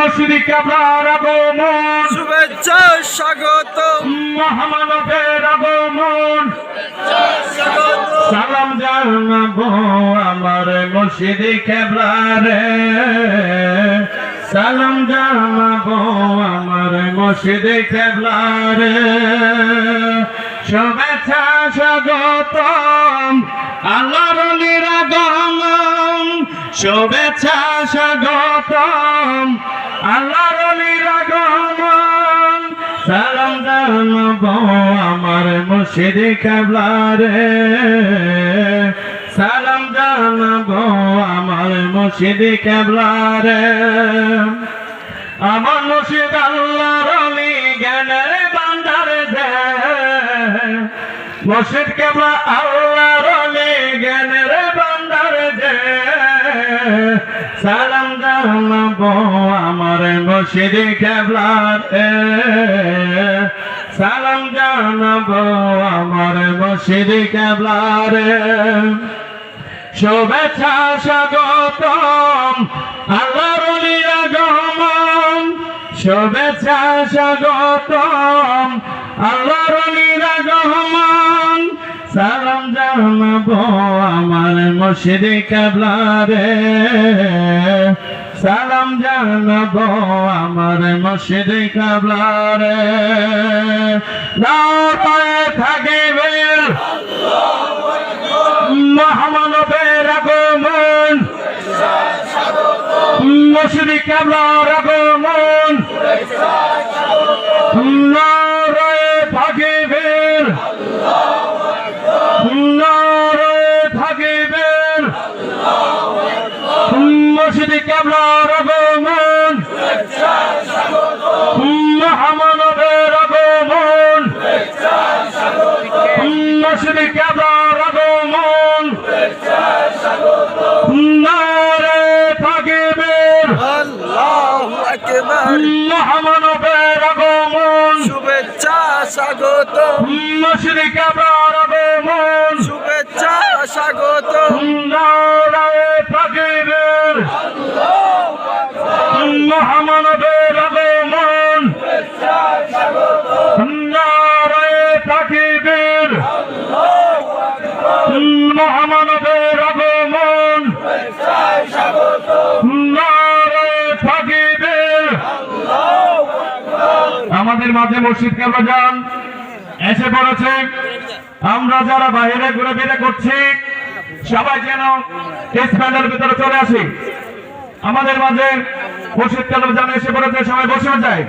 মসজিদ কেবলার আগমন শুভেচ্ছা স্বাগত মহামানবের আগমন। সালাম জানাব আমার মসজিদ কেবলারে সালাম জানাব আমার মসজিদ কেবলারে শুভেচ্ছা স্বাগতম। আল্লাহর নিরাগমন শুভেচ্ছা স্বাগতম। আল্লাহর নিরাগমন সালাম জানাব আমার মসজিদ কেবলারে। সালাম জানাব আমার মসজিদ কেবলারে। আমার মসজিদ আল্লাহর অলি জ্ঞানের বান্দার দে। মসজিদ কেবলা আল্লাহর অলি জ্ঞানের দে। সালাম জানাব আমার মসজিদ কেবলারে সালাম জানাব আমার মসজিদ কেবলারে শুভেচ্ছা স্বাগতম, আল্লাহর আগমন। শুভেচ্ছা স্বাগতম, আল্লাহর আগমন। সালাম জানাব আমার মসজিদ কেবলারে সালাম জানাব আমার মসজিদ কাবলারে। নারায় থাকিবে মহামানবের আগমন। মসজিদ কেবলার আগমন। কেবলার আগমন। মহামানবের আগমন। মসজিদ কেবলার আগমন। নারে থাকিবের মহামানবের আগমন। শুভেচ্ছা স্বাগত মসজিদ কেবলার আমাদের মাঝে মসজিদ কেন যান? এসে পড়েছে। আমরা যারা বাইরে ঘুরে ফিরে করছি, সবাই যেন স্প্যান্ডের ভিতরে চলে আসি। আমাদের মাঝে মসজিদ কেন যান এসে পড়েছে, সবাই বসে যায়।